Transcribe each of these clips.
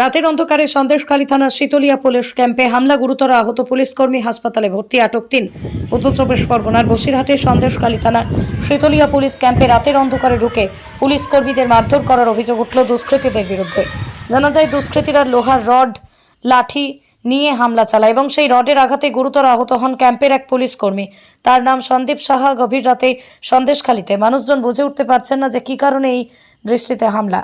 রাতের অন্ধকারে সন্দেশখালী থানার শীতলিয়া পুলিশ ক্যাম্পে হামলা, গুরুতর আহত পুলিশকর্মী হাসপাতালে ভর্তি আটক তিন। উত্তর চব্বিশ পরগনার বসিরহাটের সন্দেশখালী থানার শীতলিয়া পুলিশ ক্যাম্পে রাতের অন্ধকারে ঢুকে পুলিশ কর্মীদের মারধর করার অভিযোগ উঠল দুষ্কৃতীদের বিরুদ্ধে। জানা যায়, দুষ্কৃতীরা লোহার রড, লাঠি নিয়ে হামলা চালায় এবং সেই রডের আঘাতে গুরুতর আহত হন ক্যাম্পের এক পুলিশ কর্মী। তার নাম সন্দীপ সাহা। গভীর রাতে সন্দেশখালীতে মানুষজন বুঝে উঠতে পারছেন না যে কী কারণে এই দৃষ্টিতে হামলা।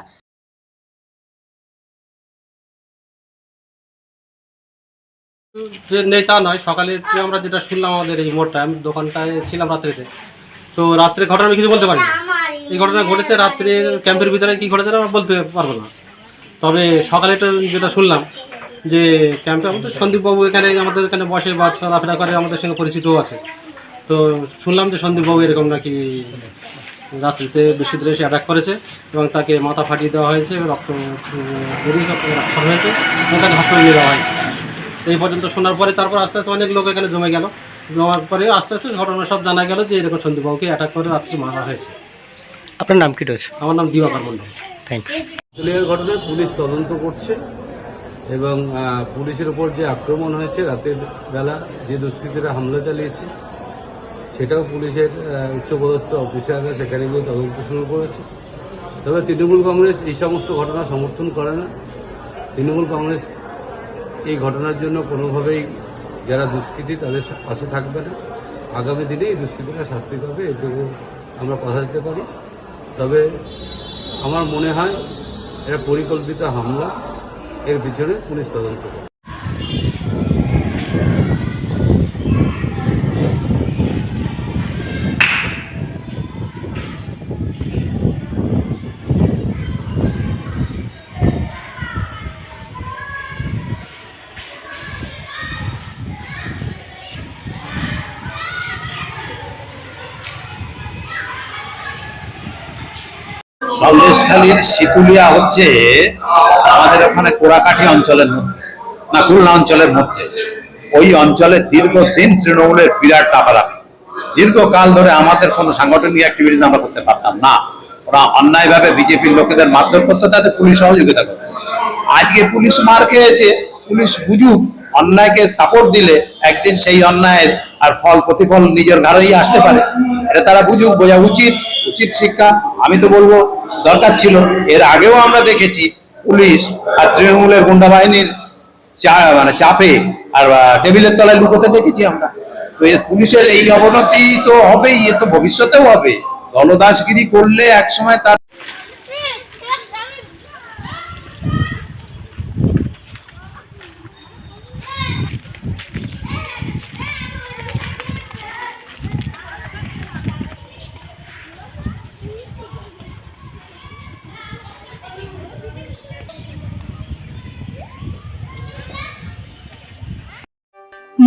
যে নেই তা নয়, সকালে আমরা যেটা শুনলাম আমাদের এই মোড়টা, আমি দোকানটায় ছিলাম রাত্রেতে। তো রাত্রে ঘটনা আমি কিছু বলতে পারি এই ঘটনা ঘটেছে রাত্রে ক্যাম্পের ভিতরে কি ঘটেছে আমরা বলতে পারব না। তবে সকালে যেটা শুনলাম যে ক্যাম্পে আমাদের সন্দীপবাবু এখানে, আমাদের এখানে বসে বা চলাফেরা করে, আমাদের সঙ্গে পরিচিতও আছে। তো শুনলাম যে সন্দীপবাবু এরকম নাকি রাত্রিতে বৃষ্টিতে এসে অ্যাটাক করেছে এবং তাকে মাথা ফাটিয়ে দেওয়া হয়েছে, রক্ত বেরিয়ে সব রক্ত হয়েছে এবং তাকে হাসপাতালে নিয়ে যাওয়া হয়েছে। এই পর্যন্ত শোনার পরে তারপর আস্তে আস্তে অনেক লোক এখানে জমে গেল। জমার পরে আস্তে আস্তে ঘটনা সব জানা গেল যে এরকম সন্দীপবাবুকে অ্যাটাক করে রাত্রে মারা হয়েছে। আপনার নাম কি রয়েছে? আমার নাম দিবাকর মণ্ডল। থ্যাংক ইউ ঘটনায় পুলিশ তদন্ত করছে এবং পুলিশের উপর যে আক্রমণ হয়েছে রাতের বেলা যে দুষ্কৃতীরা হামলা চালিয়েছে সেটাও পুলিশের উচ্চপদস্থ অফিসাররা সেখানে গিয়ে তদন্ত শুরু করেছে। তবে তৃণমূল কংগ্রেস এই সমস্ত ঘটনা সমর্থন করে না। তৃণমূল কংগ্রেস এই ঘটনার জন্য কোনোভাবেই যারা দুষ্কৃতী তাদের পাশে থাকবে না। আগামী দিনে এই দুষ্কৃতীরা শাস্তি পাবে এটুকু আমরা কথা দিতে পারি। তবে আমার মনে হয় এটা পরিকল্পিত হামলা, এর পিছনে পুলিশ তদন্ত করে সন্দেশখালীর শীতুলিয়া হচ্ছে আমাদের ওখানে কোরাকাঠি অঞ্চলের মধ্যে, না, খুলনা অঞ্চলের মধ্যে। ওই অঞ্চলে দীর্ঘদিন তৃণমূলের বিরাট টাকারামি দীর্ঘকাল ধরে আমাদের কোনো সাংগঠনিক অ্যাক্টিভিটিস আমরা করতে পারতাম না। ওরা অন্যায়ভাবে বিজেপির লোকেদের মারধর করতে তাতে পুলিশ সহযোগিতা করতো। আজকে পুলিশ মার খেয়েছে, পুলিশ বুঝুক, অন্যায়কে সাপোর্ট দিলে একদিন সেই অন্যায়ের আর ফল প্রতিফল নিজের ঘরেই আসতে পারে। এটা তারা বুঝুক, বোঝা উচিত উচিত শিক্ষা। আমি তো বলব দরকার ছিল। এর আগেও আমরা দেখেছি পুলিশ আর তৃণমূলের গুন্ডা বাহিনীর চা- মানে চাপে আর টেবিলের তলায় লুকোতে দেখেছি আমরা। তো এর পুলিশের এই অবনতি তো হবেই, এ তো ভবিষ্যতেও হবে। দলদাসগিরি করলে একসময় তার